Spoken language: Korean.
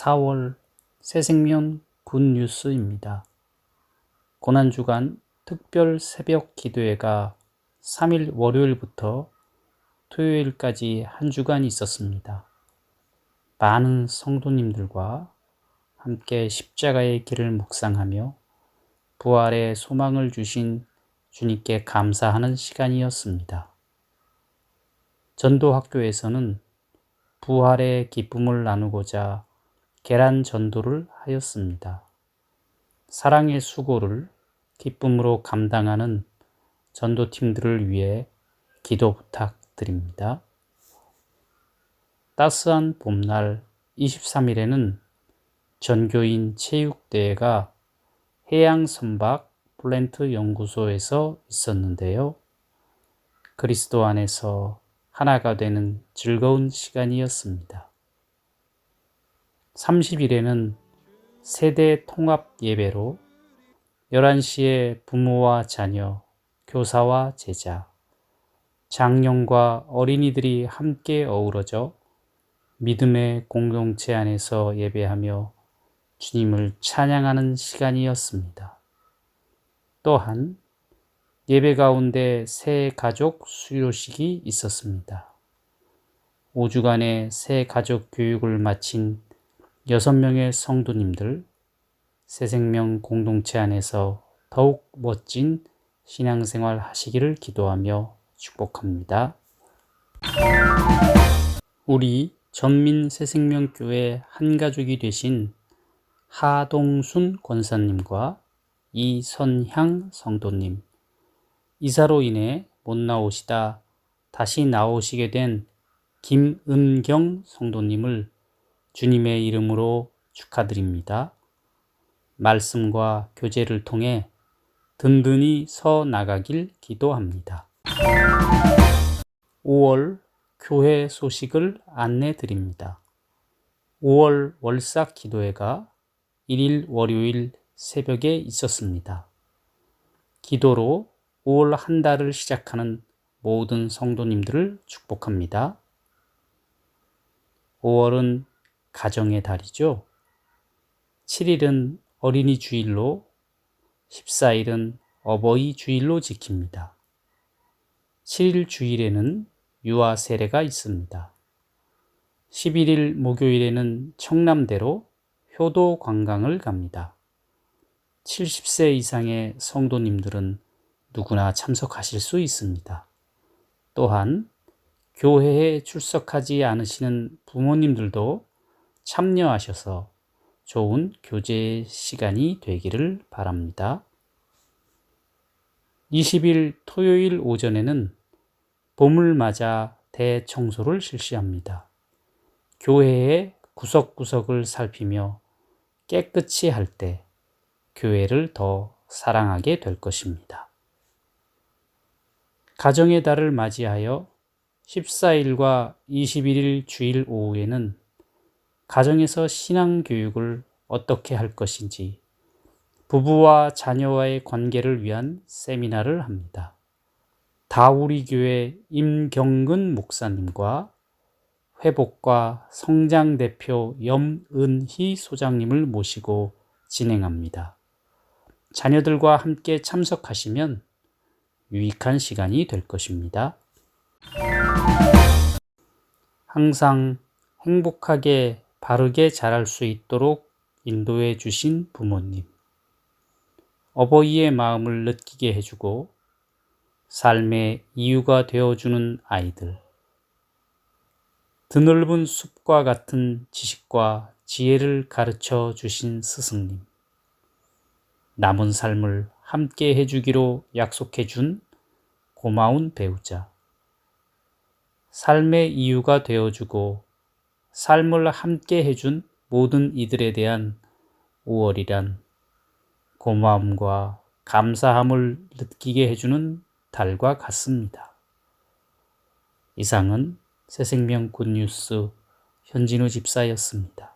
4월 새생명 굿뉴스입니다. 고난주간 특별 새벽 기도회가 3일 월요일부터 토요일까지 한 주간 있었습니다. 많은 성도님들과 함께 십자가의 길을 묵상하며 부활의 소망을 주신 주님께 감사하는 시간이었습니다. 전도학교에서는 부활의 기쁨을 나누고자 계란 전도를 하였습니다. 사랑의 수고를 기쁨으로 감당하는 전도팀들을 위해 기도 부탁드립니다. 따스한 봄날 23일에는 전교인 체육대회가 해양선박 플랜트 연구소에서 있었는데요. 그리스도 안에서 하나가 되는 즐거운 시간이었습니다. 30일에는 세대 통합 예배로 11시에 부모와 자녀, 교사와 제자, 장년과 어린이들이 함께 어우러져 믿음의 공동체 안에서 예배하며 주님을 찬양하는 시간이었습니다. 또한 예배 가운데 새 가족 수료식이 있었습니다. 5주간의 새 가족 교육을 마친 6명의 성도님들, 새생명 공동체 안에서 더욱 멋진 신앙생활 하시기를 기도하며 축복합니다. 우리 전민 새생명교회 한 가족이 되신 하동순 권사님과 이선향 성도님, 이사로 인해 못 나오시다 다시 나오시게 된 김은경 성도님을 주님의 이름으로 축하드립니다. 말씀과 교제를 통해 든든히 서 나가길 기도합니다. 5월 교회 소식을 안내 드립니다. 5월 월삭 기도회가 1일 월요일 새벽에 있었습니다. 기도로 5월 한 달을 시작하는 모든 성도님들을 축복합니다. 5월은 가정의 달이죠. 7일은 어린이 주일로 14일은 어버이 주일로 지킵니다. 7일 주일에는 유아 세례가 있습니다. 11일 목요일에는 청남대로 효도 관광을 갑니다. 70세 이상의 성도님들은 누구나 참석하실 수 있습니다. 또한 교회에 출석하지 않으시는 부모님들도 참여하셔서 좋은 교제 시간이 되기를 바랍니다. 20일 토요일 오전에는 봄을 맞아 대청소를 실시합니다. 교회의 구석구석을 살피며 깨끗이 할 때 교회를 더 사랑하게 될 것입니다. 가정의 달을 맞이하여 14일과 21일 주일 오후에는 가정에서 신앙 교육을 어떻게 할 것인지 부부와 자녀와의 관계를 위한 세미나를 합니다. 다우리 교회 임경근 목사님과 회복과 성장 대표 염은희 소장님을 모시고 진행합니다. 자녀들과 함께 참석하시면 유익한 시간이 될 것입니다. 항상 행복하게 바르게 자랄 수 있도록 인도해 주신 부모님. 어버이의 마음을 느끼게 해주고 삶의 이유가 되어주는 아이들. 드넓은 숲과 같은 지식과 지혜를 가르쳐 주신 스승님. 남은 삶을 함께 해주기로 약속해 준 고마운 배우자. 삶의 이유가 되어주고 삶을 함께 해준 모든 이들에 대한 5월이란 고마움과 감사함을 느끼게 해주는 달과 같습니다. 이상은 새생명 굿뉴스 현진우 집사였습니다.